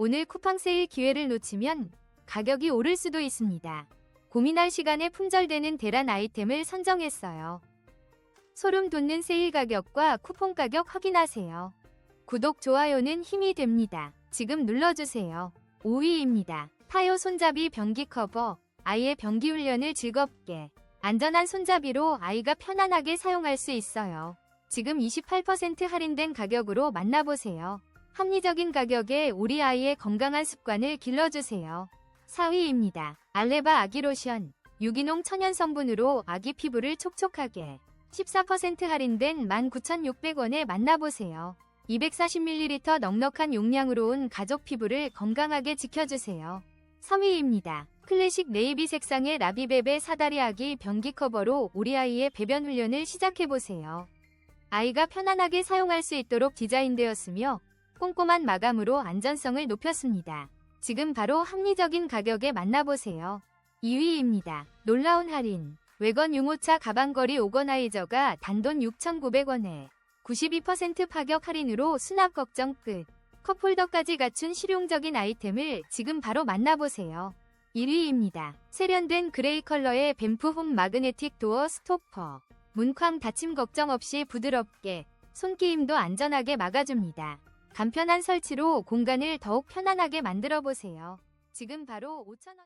오늘 쿠팡 세일 기회를 놓치면 가격이 오를 수도 있습니다. 고민할 시간에 품절되는 대란 아이템을 선정했어요. 소름 돋는 세일 가격과 쿠폰 가격 확인하세요. 구독, 좋아요는 힘이 됩니다. 지금 눌러주세요. 5위입니다. 타요 손잡이 변기 커버. 아이의 변기 훈련을 즐겁게, 안전한 손잡이로 아이가 편안하게 사용할 수 있어요. 지금 28% 할인된 가격으로 만나보세요. 합리적인 가격에 우리 아이의 건강한 습관을 길러주세요. 4위입니다. 알레바 아기 로션. 유기농 천연 성분으로 아기 피부를 촉촉하게 14% 할인된 19,600원에 만나보세요. 240ml 넉넉한 용량으로 온 가족 피부를 건강하게 지켜주세요. 3위입니다. 클래식 네이비 색상의 라비베베 사다리 아기 변기 커버로 우리 아이의 배변 훈련을 시작해보세요. 아이가 편안하게 사용할 수 있도록 디자인되었으며 꼼꼼한 마감으로 안전성을 높였습니다. 지금 바로 합리적인 가격에 만나보세요. 2위입니다. 놀라운 할인. 외건 유모차 가방거리 오거나이저가 단돈 6,900원에 92% 파격 할인으로 수납 걱정 끝. 컵홀더까지 갖춘 실용적인 아이템을 지금 바로 만나보세요. 1위입니다. 세련된 그레이 컬러의 뱀프 홈 마그네틱 도어 스토퍼. 문쾅 닫힘 걱정 없이 부드럽게 손끼임도 안전하게 막아줍니다. 간편한 설치로 공간을 더욱 편안하게 만들어 보세요. 지금 바로 5,000원